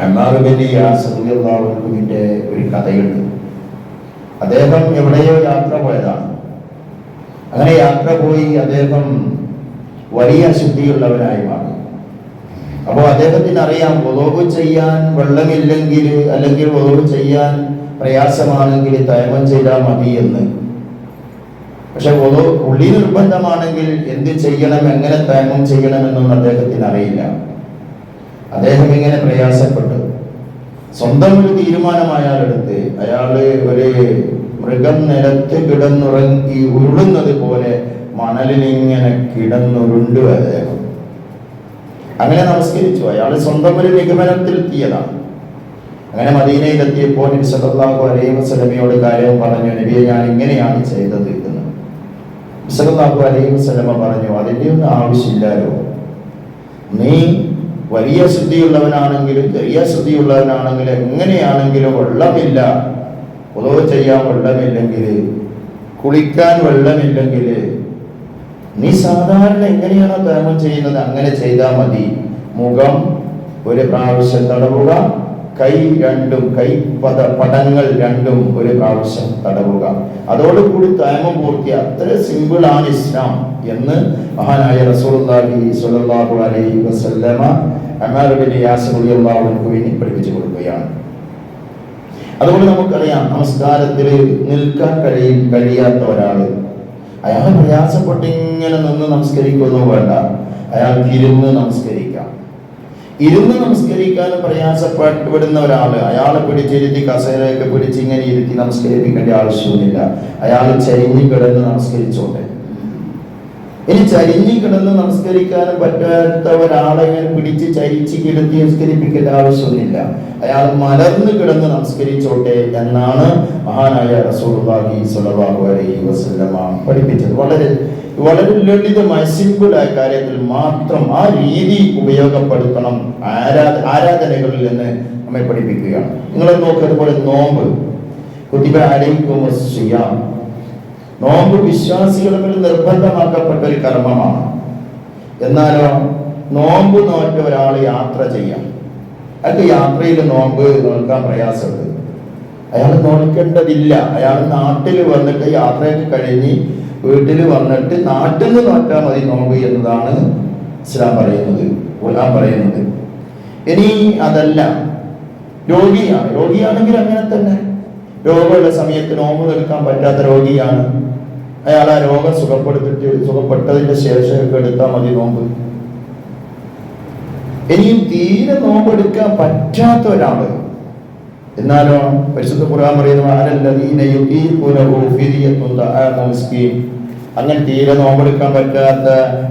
അമ്മാറുബിന്റെ ഒരു കഥയുണ്ട്. അദ്ദേഹം എവിടെയോ യാത്ര പോയതാണ്. അങ്ങനെ യാത്ര പോയി അദ്ദേഹം വലിയ ശുദ്ധിയുള്ളവനായി മാറി. അപ്പോൾ അദ്ദേഹത്തിന് അറിയാം ഒതവ് ചെയ്യാൻ വെള്ളമില്ലെങ്കിൽ അല്ലെങ്കിൽ ഒതവ് ചെയ്യാൻ പ്രയാസമാണെങ്കിൽ തയമം ചെയ്താൽ മതി എന്ന്. പക്ഷെ ഒതവ് ഉള്ളി നിർബന്ധമാണെങ്കിൽ എന്ത് ചെയ്യണം എങ്ങനെ തയമം ചെയ്യണമെന്നൊന്നും അദ്ദേഹത്തിന് അറിയില്ല. അദ്ദേഹം ഇങ്ങനെ പ്രയാസപ്പെട്ടു. സ്വന്തം ഒരു തീരുമാനം അയാളെടുത്ത് അയാൾ ഒരു മൃഗം നിലത്ത് കിടന്നുറങ്ങി ഉരുളുന്നത് പോലെ മണലിലിങ്ങനെ കിടന്നുരുണ്ടു അദ്ദേഹം. അങ്ങനെ നമസ്കരിച്ചു. അയാൾ സ്വന്തം ഒരു നിഗമനത്തിലെത്തിയതാണ് അങ്ങനെ മദീനയിലെത്തിയപ്പോൾ നബി അലൈഹി വസ്ലമയോട് കാര്യം പറഞ്ഞു നബിയെ ഞാൻ ഇങ്ങനെയാണ് ചെയ്തത് എന്ന്. സല്ലല്ലാഹു അലൈഹി വസല്ലമ പറഞ്ഞു അതിന്റെ ഒന്നും ആവശ്യമില്ലല്ലോ. നീ വലിയ ശുദ്ധിയുള്ളവനാണെങ്കിലും ചെറിയ ശുദ്ധിയുള്ളവനാണെങ്കിലും എങ്ങനെയാണെങ്കിലും വെള്ളമില്ല. ഉദവ് ചെയ്യാൻ വെള്ളമില്ലെങ്കിൽ കുളിക്കാൻ വെള്ളമില്ലെങ്കിൽ നീ സാധാരണ എങ്ങനെയാണോ തേമം ചെയ്യുന്നത് അങ്ങനെ ചെയ്താൽ മതി. മുഖം ഒരു പ്രാവശ്യം തടവുക കൈ രണ്ടും കൈ പദ പടങ്ങൾ രണ്ടും ഒരു പ്രാവശ്യം തടവുക. അതോടുകൂടി തയമം പൂർത്തി അത്ര സിമ്പിൾ ആണ് ഇസ്ലാം എന്ന് മഹാനായ സ്വല്ലല്ലാഹു അലൈഹി വസല്ലമ പഠിപ്പിച്ചു കൊടുക്കുകയാണ്. അതുകൊണ്ട് നമുക്കറിയാം നമസ്കാരത്തിൽ നിൽക്കാൻ കഴിയും കഴിയാത്ത ഒരാൾ. അയാൾ പ്രയാസപ്പെട്ട് ഇങ്ങനെ നിന്ന് നമസ്കരിക്കുന്നു വേണ്ട. അയാൾ തിരുന്ന് നമസ്കരിക്കാം. ഇരുന്ന് നമസ്കരിക്കാൻ പ്രയാസപ്പെടുന്ന ഒരാൾ അയാളെ പിടിച്ചിരുത്തി കസേരയൊക്കെ പിടിച്ച് ഇങ്ങനെ ഇരുത്തി നമസ്കരിപ്പിക്കേണ്ട ആവശ്യമില്ല. അയാൾ ചരിഞ്ഞ് കിടന്ന് നമസ്കരിച്ചോട്ടെ. ഇനി ചരിഞ്ഞു കിടന്ന് നമസ്കരിക്കാനും പറ്റാത്ത ഒരാളെ ഇങ്ങനെ പിടിച്ച് ചരിച്ച് കിടത്തി നമസ്കരിപ്പിക്കേണ്ട ആവശ്യമൊന്നുമില്ല. അയാൾ മലർന്ന് കിടന്ന് നമസ്കരിച്ചോട്ടെ എന്നാണ് മഹാനായ റസൂലുള്ളാഹി സ്വല്ലല്ലാഹു അലൈഹി പഠിപ്പിച്ചത്. വളരെ വളരെ ലളിതമായ സിമ്പിളായ കാര്യത്തിൽ മാത്രം ആ രീതി ഉപയോഗപ്പെടുത്തണം ആരാധ ആരാധനകളിൽ നിന്ന് നമ്മെ പഠിപ്പിക്കുകയാണ്. നിങ്ങളെ നോക്കുക നോമ്പ്. കുത്തിപ്പ് അലൈക്കും ചെയ്യാം നോമ്പ് വിശ്വാസികളിൽ നിർബന്ധമാക്കപ്പെട്ട ഒരു കർമ്മമാണ്. എന്നാലോ നോമ്പ് നോറ്റ ഒരാൾ യാത്ര ചെയ്യാം. അയാൾക്ക് യാത്രയിൽ നോമ്പ് നോക്കാൻ പ്രയാസമുണ്ട്. അയാൾ നോക്കേണ്ടതില്ല അയാൾ നാട്ടിൽ വന്നിട്ട് യാത്രയൊക്കെ കഴിഞ്ഞ് വീട്ടിൽ വന്നിട്ട് നാട്ടിൽ നിന്ന് നോറ്റാൽ മതി നോമ്പ് എന്നതാണ് ഇസ്ലാം പറയുന്നത് ഖുർആൻ പറയുന്നത്. ഇനി അതല്ല. രോഗിയാണ്. രോഗിയാണെങ്കിൽ അങ്ങനെ തന്നെ. രോഗമുള്ള സമയത്ത് നോമ്പ് നിൽക്കാൻ പറ്റാത്ത രോഗിയാണ്. അയാൾ ആ രോഗം സുഖപ്പെടുത്തിട്ട് സുഖപ്പെട്ടതിന്റെ ശേഷം എടുത്താൽ മതി നോമ്പ്. ഇനിയും തീരെ നോമ്പെടുക്കാൻ പറ്റാത്ത ഒരാൾ എന്നാലോ പരിശുദ്ധ ഖുർആൻ പറയുന്നു "അലല്ലദീന യുതീഖൂനഹു ഫിദിയത്തുൻ തആമു മിസ്കീൻ." അങ്ങനെ തീരെ നോമ്പെടുക്കാൻ പറ്റാത്ത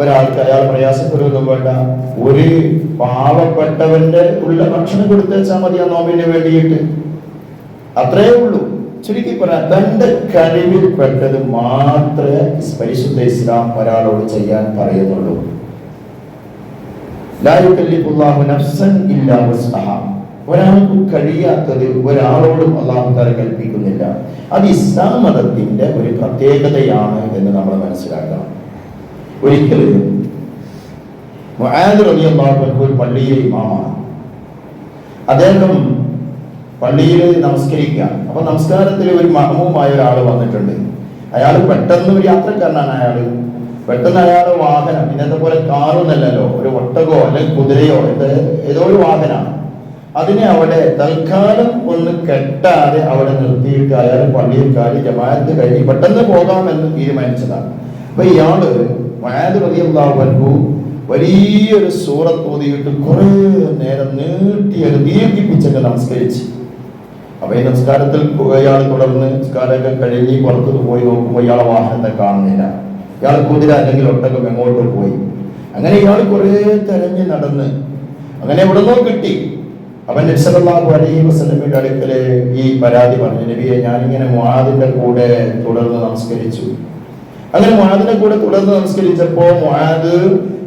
ഒരാൾക്ക് അയാൾ പ്രയാസപ്പെടുകയൊന്നും വേണ്ട. ഒരു പാവപ്പെട്ടവന്റെ ഉള്ള ഭക്ഷണം കൊടുത്തേച്ചാൽ മതി ആ നോമ്പിന് വേണ്ടിയിട്ട്. അത്രേ ഉള്ളൂ. ചുരുക്കി പറയാം തന്റെ കഴിവിൽപ്പെട്ടത് മാത്രമേ പരിശുദ്ധ ഇസ്ലാം ഒരാളോട് ചെയ്യാൻ പറയുന്നുള്ളൂ. ഒരാൾക്കും കഴിയാത്തത് ഒരാളോടും അള്ളാഹു താല കൽപ്പിക്കുന്നില്ല. അത് ഇസ്ലാം മതത്തിന്റെ ഒരു പ്രത്യേകതയാണ് എന്ന് നമ്മൾ മനസ്സിലാക്കണം. ഒരിക്കലും പള്ളിയിൽ ഇമാമാണ്. അദ്ദേഹം പള്ളിയിൽ നമസ്കരിക്കുക. അപ്പൊ നമസ്കാരത്തിൽ ഒരു മഹമുമായ ഒരാൾ വന്നിട്ടുണ്ട്. അയാൾ പെട്ടെന്ന് ഒരു യാത്രക്കാരനാണ് അയാൾ. പെട്ടെന്ന് അയാളുടെ വാഹനം ഇന്നത്തെ പോലെ കാറൊന്നല്ലല്ലോ ഒരു ഒട്ടകോ അല്ലെങ്കിൽ കുതിരയോ ഏതോ ഒരു വാഹനമാണ്. അതിനെ അവിടെ തൽക്കാലം ഒന്ന് കെട്ടാതെ അവിടെ നിർത്തിയിട്ട് അയാൾ പള്ളിയിൽ കാലി ജമാഅത്ത് കഴിഞ്ഞ് പെട്ടെന്ന് പോകാമെന്ന് തീരുമാനിച്ചതാണ്. അപ്പൊ ഇയാൾ മയാദ് റളിയല്ലാഹു വലിയൊരു സൂറത്ത് ഓതിയിട്ട് കുറെ നേരം നീട്ടിയത് ദീർഘിപ്പിച്ചൊക്കെ നമസ്കരിച്ച്. അപ്പൊ ഈ നമസ്കാരത്തിൽ ഇയാൾ തുടർന്ന് നമസ്കാരമൊക്കെ കഴിഞ്ഞ് പുറത്ത് പോയി നോക്കുമ്പോൾ ഇയാളെ വാഹനത്തെ കാണുന്നില്ല. ഇയാൾ കുതിര അല്ലെങ്കിൽ ഒട്ടകം എങ്ങോട്ട് പോയി? അങ്ങനെ ഇയാൾ കുറെ തെരഞ്ഞ് നടന്ന് അങ്ങനെ എവിടുന്നോ കിട്ടി. അവൻ നബ്സലാഹു അലൈഹി വസല്ലമയുടെ അടുക്കലെ ഈ പരാതി പറഞ്ഞു നബിയെ ഞാനിങ്ങനെ മുആദിന്റെ കൂടെ തുടർന്ന് നമസ്കരിച്ചു. അങ്ങനെ മുഹാദിനെ കൂടെ തുടർന്ന് നമസ്കരിച്ചപ്പോ മുഹാദ്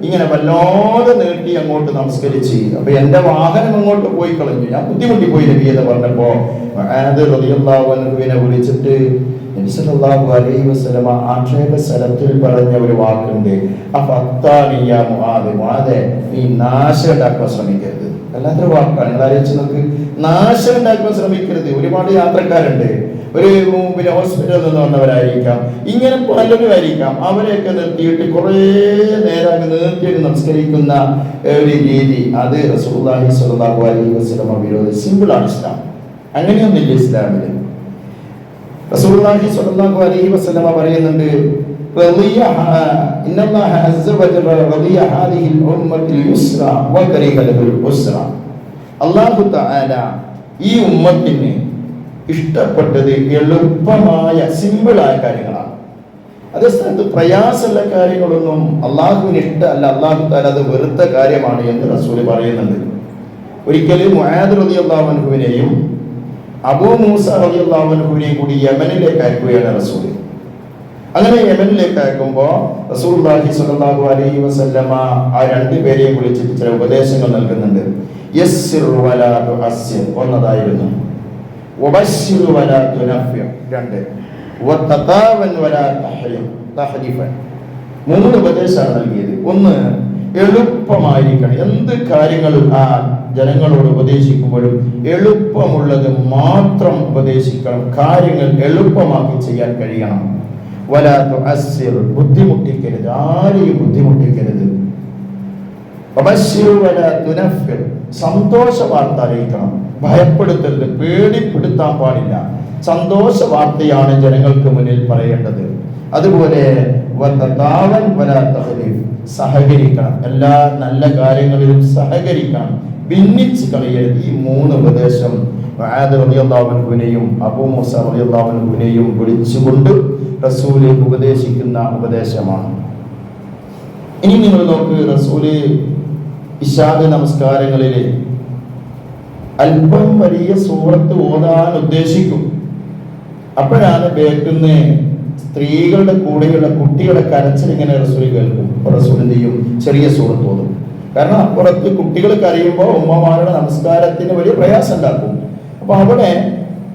ഇങ്ങനെ വല്ലാതെ നീട്ടി അങ്ങോട്ട് നമസ്കരിച്ച്. അപ്പൊ എന്റെ വാഹനം അങ്ങോട്ട് പോയി കളഞ്ഞു. ഞാൻ ബുദ്ധിമുട്ടി പോയി നബി എന്ന് പറഞ്ഞപ്പോ മുആദ് റളിയല്ലാഹു അൻഹുവിനെ വിളിച്ചിട്ട് നബി സല്ലല്ലാഹു അലൈഹി വസല്ലമ ആക്ഷേപ സ്ഥലത്തിൽ പറഞ്ഞ ഒരു വാക്കുണ്ട്. മുആദെ നീ നാശം ഉണ്ടാക്കാൻ ശ്രമിക്കരുത്. വല്ലാത്തൊരു വാക്കാണ്. നിങ്ങൾ ആലോചിച്ച് നോക്ക്. നാശം ഉണ്ടാക്കാൻ ശ്രമിക്കരുത്. ഒരുപാട് യാത്രക്കാരുണ്ട്. ഒരു പിന്നെ ഹോസ്പിറ്റലിൽ നിന്ന് വന്നവരായിരിക്കാം ഇങ്ങനെ പലരും ആയിരിക്കാം അവരെയൊക്കെ നിർത്തിയിട്ട് കുറേ നേരം അങ്ങ് നിർത്തിയിട്ട് നമസ്കരിക്കുന്ന ഒരു രീതി. അത് റസൂലുള്ളാഹി സ്വല്ലല്ലാഹു അലൈഹി വസല്ലമ വിരോധി സിമ്പിളാണ് ഇസ്ലാം. അങ്ങനെയൊന്നുമില്ല ഇസ്ലാമിൽ റസൂലുള്ളാഹി സ്വല്ലല്ലാഹു അലൈഹി വസല്ലമ പറയുന്നുണ്ട് റളിയ ഇന്നല്ലാഹ അസ്സ വജല്ല റളിയ ഹാദിഹിൽ ഉമ്മത്തിൽ യുസ്ര വ ലഹുൽ ഉസ്റ അല്ലാഹു തആല ഈ ഉമ്മത്തിന് ഇഷ്ടപ്പെട്ടത് എളുപ്പമായ സിമ്പിളായ കാര്യങ്ങളാണ്. അതേ സ്ഥാനത്ത് പ്രയാസമുള്ള കാര്യങ്ങളൊന്നും അള്ളാഹുവിന് ഇഷ്ടമല്ല അള്ളാഹു താല അത് വെറുത്ത കാര്യമാണ് എന്ന് റസൂൽ പറയുന്നുണ്ട്. ഒരിക്കലും മുഹാദ് റതി അൻഹുവിനെയും അബൂ മൂസ റതി അൻഹുവിനെയും കൂടി യമനിലേക്ക് അയക്കുകയാണ് റസൂൽ അങ്ങനെ യമനിലേക്ക് അയക്കുമ്പോൾ റസൂലുള്ളാഹി സ്വല്ലല്ലാഹു അലൈഹി വസല്ലമ ആ രണ്ട് പേരെയും വിളിച്ചിട്ട് ചില ഉപദേശങ്ങൾ നൽകുന്നുണ്ട്. യസ്സിർ ഒന്നതായിരുന്നു വബശ്ശിർ വലാ തുനഫ്ഫിർ രണ്ട്. വതതാവൻ വലാ തഹ്രിം തഹ്രിഫൻ മൂന്ന് ഉപദേശമാണ് നൽകിയത്. ഒന്ന് എളുപ്പമായിരിക്കണം. എന്ത് കാര്യങ്ങൾ ആ ജനങ്ങളോട് ഉപദേശിക്കുമ്പോഴും എളുപ്പമുള്ളത് മാത്രം ഉപദേശിക്കണം. കാര്യങ്ങൾ എളുപ്പമാക്കി ചെയ്യാൻ കഴിയണം. വലാത്തു അസ്സിർ ബുദ്ധിമുട്ടിക്കരുത്. ആരെയും ബുദ്ധിമുട്ടിക്കരുത്. സന്തോഷ വാർത്ത അറിയിക്കണം. ഭയപ്പെടുത്തരുത് പേടിപ്പെടുത്താൻ പാടില്ല. സന്തോഷ വാർത്തയാണ് ജനങ്ങൾക്ക് മുന്നിൽ പറയേണ്ടത്. അതുപോലെ സഹകരിക്കണം. എല്ലാ നല്ല കാര്യങ്ങളിലും സഹകരിക്കണം. ഭിന്നിച്ച് കളയരുത്. ഈ മൂന്ന് ഉപദേശം മുആദ് റളിയല്ലാഹു അൻഹുവിനെയും അബൂ മൂസ വിളിച്ചുകൊണ്ട് റസൂൽ ഉപദേശിക്കുന്ന ഉപദേശമാണ്. ഇനി നിങ്ങൾ നോക്ക് റസൂൽ ഇഷാദ് നമസ്കാരങ്ങളിൽ അല്പം വലിയ സൂറത്ത് ഓതാൻ ഉദ്ദേശിക്കും. അപ്പോഴാണ് ബേക്കുന്ന സ്ത്രീകളുടെ കൂടെയുള്ള കുട്ടികളെ കരച്ചിൽ ഇങ്ങനെ റസൂലി കേൾക്കും. റസൂലിന് ചെയ്യും? ചെറിയ സൂറത്ത് ഓതും. കാരണം അപ്പുറത്ത് കുട്ടികൾ കരയുമ്പോൾ ഉമ്മമാരുടെ നമസ്കാരത്തിന് വലിയ പ്രയാസം ഉണ്ടാക്കും. അപ്പൊ അവിടെ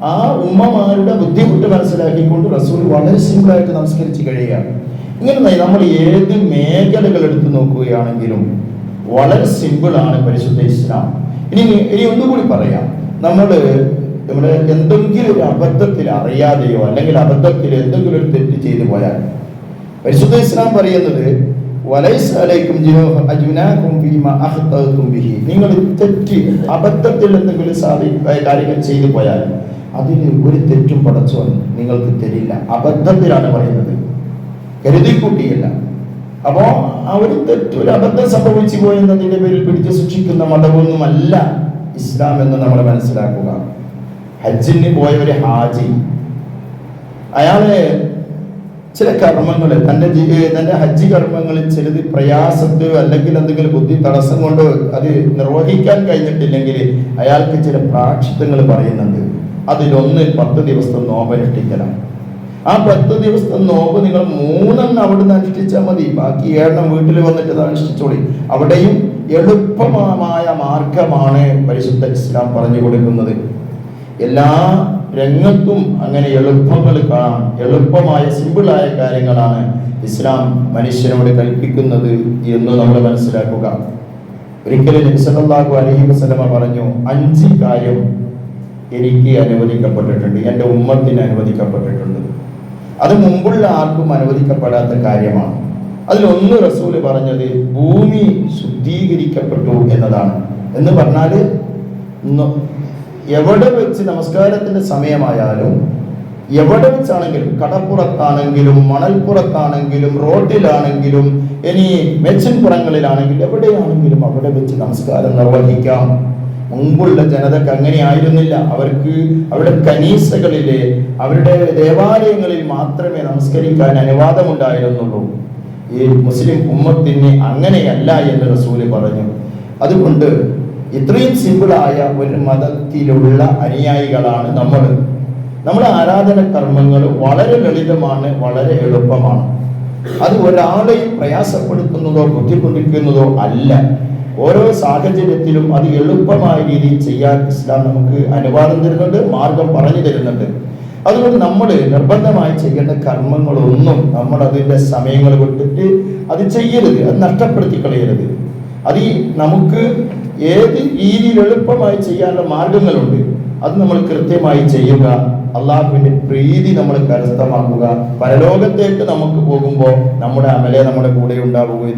ആ ഉമ്മമാരുടെ ബുദ്ധിമുട്ട് മനസ്സിലാക്കിക്കൊണ്ട് റസൂൽ വളരെ സിമ്പിളായിട്ട് നമസ്കരിച്ച് കഴിയുകയാണ്. ഇങ്ങനെ നമ്മൾ ഏത് മേഖലകൾ എടുത്തു നോക്കുകയാണെങ്കിലും വളരെ സിമ്പിളാണ് പരിശുദ്ധ ഇസ്ലാം. ഇനി ഇനി ഒന്നുകൂടി പറയാം. നമ്മൾ നമ്മുടെ എന്തെങ്കിലും ഒരു അബദ്ധത്തിൽ അറിയാതെയോ അല്ലെങ്കിൽ അബദ്ധത്തിൽ എന്തെങ്കിലും ഒരു തെറ്റ് ചെയ്തു പോയാൽ പരിശുദ്ധ ഇസ്ലാം പറയുന്നത് നിങ്ങൾ തെറ്റ് അബദ്ധത്തിൽ എന്തെങ്കിലും സാധി കാര്യങ്ങൾ ചെയ്തു പോയാൽ അതിന് ഒരു തെറ്റും പടച്ചോ നിങ്ങൾക്ക് തരില്ല. അബദ്ധത്തിലാണ് പറയുന്നത്. കരുതിക്കൂട്ടിയല്ല. അപ്പോ ആ ഒരു തെറ്റ് അബദ്ധം സംഭവിച്ചു പോയെന്നതിന്റെ പേരിൽ പിടിച്ചു സൂക്ഷിക്കുന്ന മതമൊന്നുമല്ല ഇസ്ലാം എന്ന് നമ്മൾ മനസ്സിലാക്കുക. ഹജ്ജിന് പോയ ഒരു ഹാജി. അയാൾ ചില കർമ്മങ്ങൾ തന്റെ തന്റെ ഹജ്ജ് കർമ്മങ്ങളിൽ ചിലത് പ്രയാസത്ത് അല്ലെങ്കിൽ എന്തെങ്കിലും ബുദ്ധി തടസ്സം കൊണ്ട് അത് നിർവഹിക്കാൻ കഴിഞ്ഞിട്ടില്ലെങ്കിൽ അയാൾക്ക് ചില പ്രാക്ഷിത്വങ്ങൾ പറയുന്നുണ്ട്. അതിലൊന്ന് പത്ത് ദിവസം നോമ്പനുഷ്ഠിക്കണം. ആ പത്ത് ദിവസത്തെ നോമ്പ് നിങ്ങൾ മൂന്നെണ്ണം അവിടുന്ന് അനുഷ്ഠിച്ചാൽ മതി. ബാക്കി ഏഴെണ്ണം വീട്ടിൽ വന്നിട്ട് അത് അനുഷ്ഠിച്ചോളി. അവിടെയും എളുപ്പമായ മാർഗമാണ് പരിശുദ്ധ ഇസ്ലാം പറഞ്ഞു കൊടുക്കുന്നത്. എല്ലാ രംഗത്തും അങ്ങനെ എളുപ്പങ്ങൾ കാണാം. എളുപ്പമായ സിമ്പിളായ കാര്യങ്ങളാണ് ഇസ്ലാം മനുഷ്യനോട് കൽപ്പിക്കുന്നത് എന്ന് നമ്മൾ മനസ്സിലാക്കുക. ഒരിക്കലും നബിസല്ലാഹു അലഹി വസല്ലമ പറഞ്ഞു അഞ്ച് കാര്യം എനിക്ക് അനുവദിക്കപ്പെട്ടിട്ടുണ്ട്. എന്റെ ഉമ്മത്തിന് അനുവദിക്കപ്പെട്ടിട്ടുണ്ട്. അത് മുമ്പുള്ള ആർക്കും അനുവദിക്കപ്പെടാത്ത കാര്യമാണ്. അതിലൊന്ന് റസൂൽ പറഞ്ഞത് ഭൂമി ശുദ്ധീകരിക്കപ്പെട്ടു എന്നതാണ്. എന്ന് പറഞ്ഞാൽ എവിടെ വെച്ച് നമസ്കാരത്തിന്റെ സമയമായാലും എവിടെ വെച്ചാണെങ്കിലും കടപ്പുറത്താണെങ്കിലും മണൽപ്പുറത്താണെങ്കിലും റോഡിലാണെങ്കിലും ഇനി മെച്ചിൻപുറങ്ങളിലാണെങ്കിലും എവിടെയാണെങ്കിലും അവിടെ വെച്ച് നമസ്കാരം നിർവഹിക്കാം. മുമ്പുള്ള ജനതക്ക് അങ്ങനെ ആയിരുന്നില്ല അവർക്ക് അവരുടെ കനീസകളിലെ അവരുടെ ദേവാലയങ്ങളിൽ മാത്രമേ നമസ്കരിക്കാൻ അനുവാദമുണ്ടായിരുന്നുള്ളൂ. ഈ മുസ്ലിം ഉമ്മത്തിന് അങ്ങനെയല്ല എന്ന് റസൂൽ പറഞ്ഞു. അതുകൊണ്ട് ഇത്രയും സിമ്പിളായ ഒരു മതത്തിലുള്ള അനുയായികളാണ് നമ്മൾ. നമ്മുടെ ആരാധന കർമ്മങ്ങൾ വളരെ ലളിതമാണ് വളരെ എളുപ്പമാണ്. അത് ഒരാളെയും പ്രയാസപ്പെടുത്തുന്നതോ ബുദ്ധിമുട്ടിക്കുന്നതോ അല്ല. ഓരോ സാഹചര്യത്തിലും അത് എളുപ്പമായ രീതിയിൽ ചെയ്യാൻ ഇസ്ലാം നമുക്ക് അനുവാദം തരുന്നുണ്ട് മാർഗം പറഞ്ഞു തരുന്നുണ്ട്. അതുകൊണ്ട് നമ്മൾ നിർബന്ധമായി ചെയ്യേണ്ട കർമ്മങ്ങളൊന്നും നമ്മൾ അതിന്റെ സമയങ്ങൾ വിട്ടിട്ട് അത് ചെയ്യരുത് അത് നഷ്ടപ്പെടുത്തി കളയരുത്. അത് നമുക്ക് ഏത് രീതിയിൽ എളുപ്പമായി ചെയ്യാനുള്ള മാർഗങ്ങളുണ്ട് അത് നമ്മൾ കൃത്യമായി ചെയ്യുക അള്ളാഹുവിന്റെ പ്രീതി നമ്മൾ കരസ്ഥമാക്കുക. പരലോകത്തേക്ക് നമുക്ക് പോകുമ്പോൾ നമ്മുടെ അമലെ നമ്മുടെ കൂടെ ഉണ്ടാവുക